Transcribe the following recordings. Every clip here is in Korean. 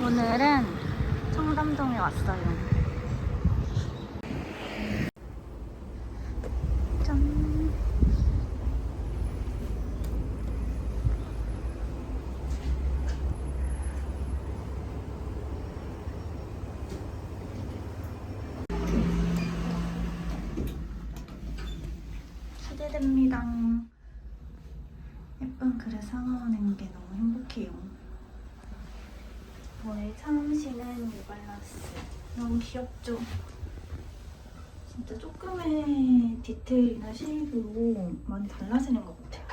오늘은 청담동에 왔어요. 짠. 기대됩니다. 예쁜 글을 상황하는 게 너무 행복해요. 오늘 처음 신은 뉴발란스 너무 귀엽죠? 진짜 조금의 디테일이나 쉐입으로 많이 달라지는 것 같아요.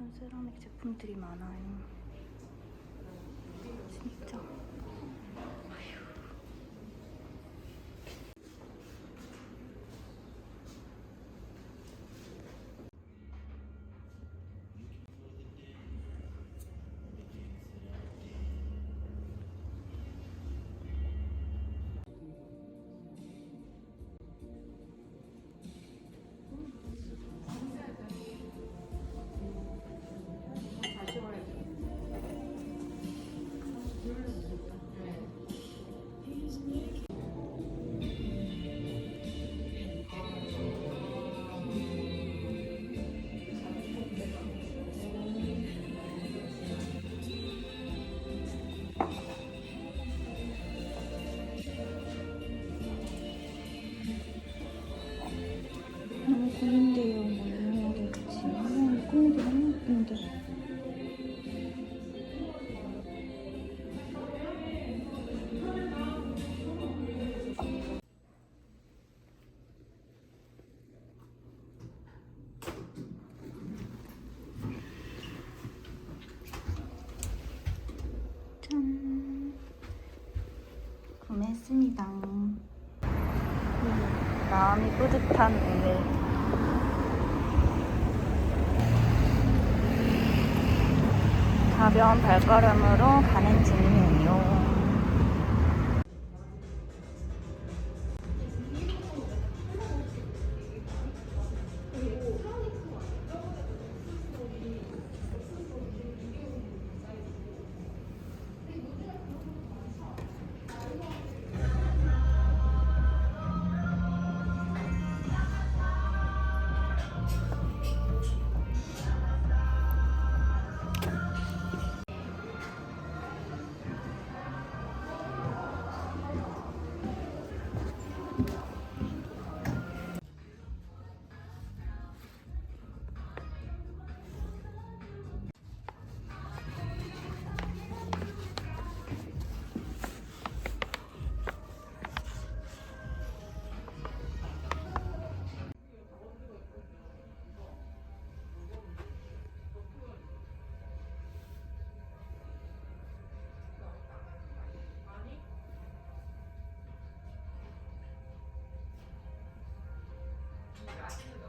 예쁜 세라믹 제품들이 많아요. 진짜. 고민돼요. 뭐 해야 될지. 아, 꾸미기 너무. 짠. 구매했습니다. 음, 마음이 뿌듯한 오늘. 가벼운 발걸음으로 가는 중이에요. Gracias.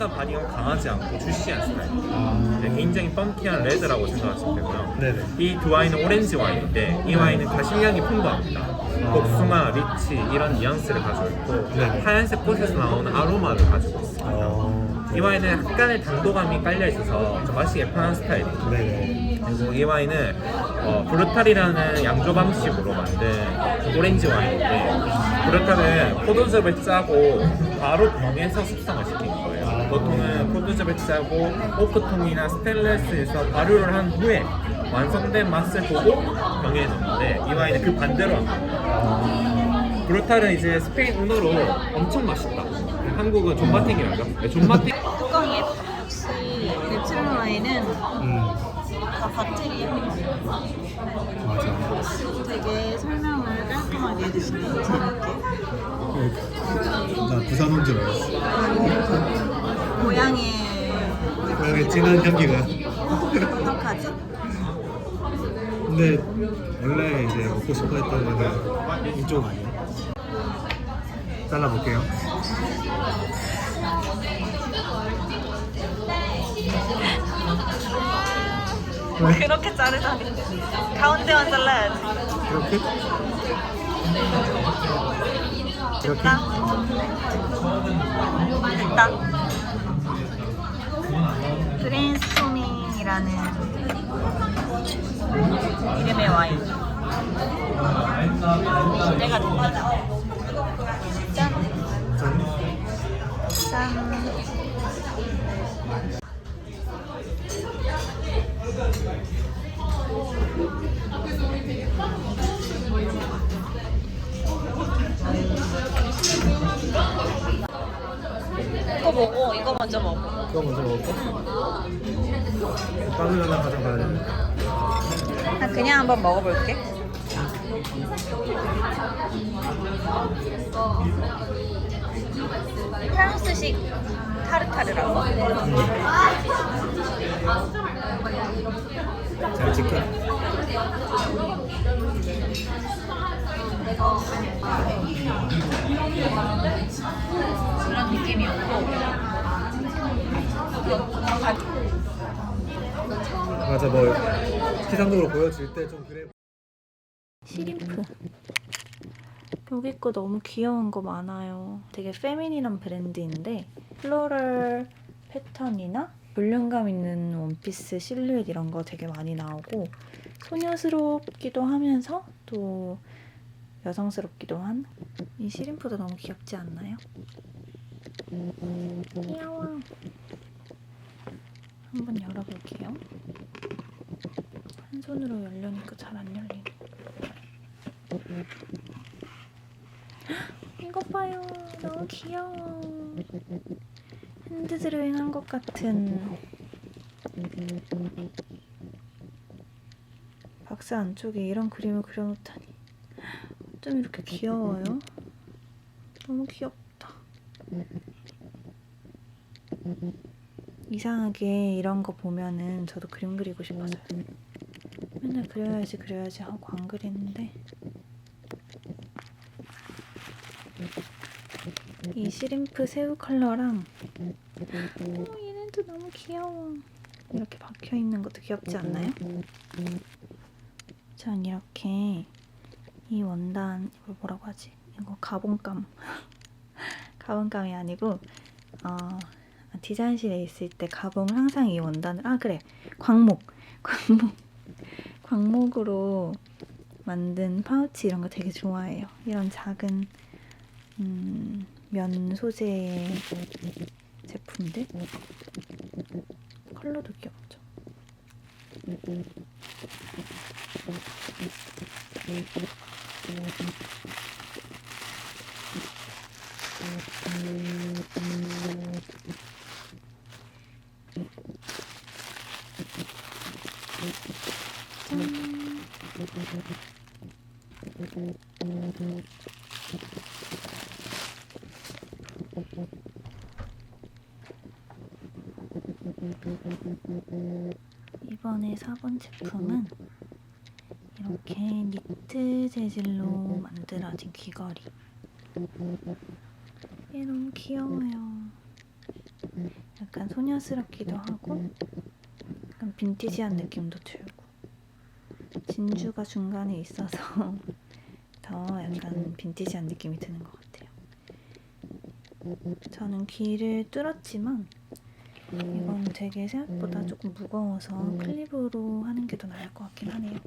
일단 반응이 강하지 않고 주시한 스타일. 네, 굉장히 펌키한 레드라고 생각하시면 되고요. 네네. 이 두 와인은 오렌지 와인인데 이 와인은 가실량이 풍부합니다. 복숭아, 리치 이런 뉘앙스를 가지고 있고 네네. 하얀색 꽃에서 나오는 아로마를 가지고 있습니다. 어. 이 와인은 약간의 당도감이 깔려 있어서 좀 마시기 편한 스타일이에요. 네네. 그리고 이 와인은 어, 브루탈이라는 양조 방식으로 만든 오렌지 와인인데 브루탈은 포도즙을 짜고 바로 병에서 숙성을 거예요. 보통은 포도즙을 짜고 오크통이나 스테인레스에서 발효를 한 후에 완성된 맛을 보고 병에 넣는데 이 와인은 그 반대로 한 거예요. 브루탈은 이제 스페인 은어로 엄청 맛있다. 한국은 존맛탱이라죠. 네, 존맛탱. 뚜껑이 예뻐. 역시 내추럴 와인은 음. 다 예뻐. 맞아. 되게 설명을 깔끔하게 해주시네. 재밌게. 나 부산 온 줄 알았어. 고향의 고향의 진한 향기가. 어떡하지? 근데 원래 이제 먹고 싶어 했던 거는 이쪽 아니야? 잘라볼게요. 왜? 그렇게 자르다니. 가운데만 잘라야지. 이렇게? 이렇게? 됐다. 됐다. 브레인스토밍이라는 이름의 와인. 기대가. 짠. 이거 먹어. 이거 먼저 먹어. 이거 먼저 먹을까? 빵을 하나 가져가야 되는데. 나 그냥 한번 먹어볼게. 프랑스식 타르타르라고. 잘 찍혀. 그런 느낌이었고. 맞아 뭐 피상적으로 보여질 때 좀 그래. 시림프. 여기 거 너무 귀여운 거 많아요. 되게 페미닌한 브랜드인데 플로럴 패턴이나 볼륨감 있는 원피스 실루엣 이런 거 되게 많이 나오고 소녀스럽기도 하면서 또 여성스럽기도 한 이 시림프도 너무 귀엽지 않나요? 귀여워. 한번 열어볼게요. 한 손으로 열려니까 잘안 열리네. 이거 봐요. 너무 귀여워. 핸드 드로잉 한 것 같은 박스 안쪽에 이런 그림을 그려놓다니. 어쩜 이렇게 귀여워요? 너무 귀엽다. 이상하게 이런 거 보면은 저도 그림 그리고 싶어서요. 맨날 그려야지 그려야지 하고 안 그리는데 이 시림프 새우 컬러랑 어, 얘네도 너무 귀여워 이렇게 박혀 있는 것도 귀엽지 않나요? 전 이렇게 이 원단 이걸 뭐라고 하지? 이거 가본감 가본감이 아니고 어, 아, 디자인실에 있을 때 가봉을 항상 이 원단을 아 그래 광목 광목 광목으로 만든 파우치 이런 거 되게 좋아해요. 이런 작은 음, 면 소재의 제품들 컬러도 귀엽죠. 이번에 사본 제품은 이렇게 니트 재질로 만들어진 귀걸이. 얘 너무 귀여워요. 약간 소녀스럽기도 하고, 약간 빈티지한 느낌도 들고. 진주가 중간에 있어서 그래서 약간 음, 음. 빈티지한 느낌이 드는 것 같아요. 저는 귀를 뚫었지만 음. 이건 되게 생각보다 조금 무거워서 클립으로 하는 게 더 나을 것 같긴 하네요.